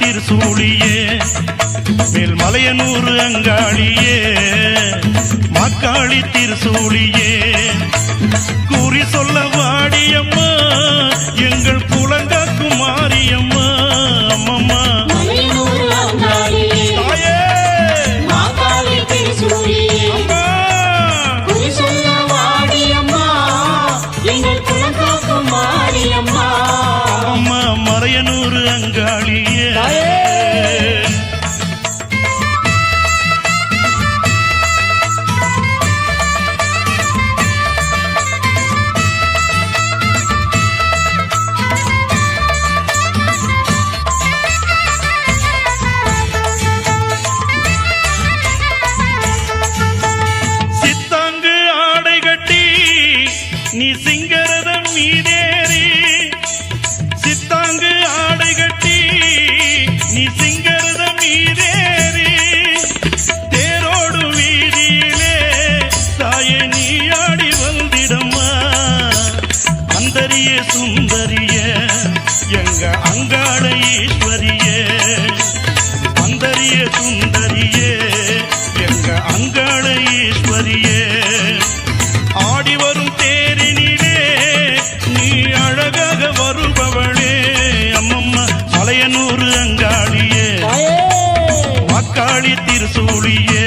திருசூழியே மேல்மலையனூர் அங்காளியே மாக்காளி திருசூழியே. கூறி சொல்ல வாடியம்மா எங்கள் குலங்காக்கும் மாரியம்மா அம்மம்மா. மலையனூர் அங்காளியே சிங்கரதம் மீதேறி சித்தாங்கு ஆடை கட்டி நீ சிங்கரதம் மீதேறி தேரோடு வீதியிலே தாயே நீ ஆடி வந்திடம்மா. அந்தரிய சுந்தரிய எங்க அங்காள ஈஸ்வரிய அந்தரிய சுந்தரியே எங்க அங்காள ஈஸ்வரியே. காளி திருசூழியே.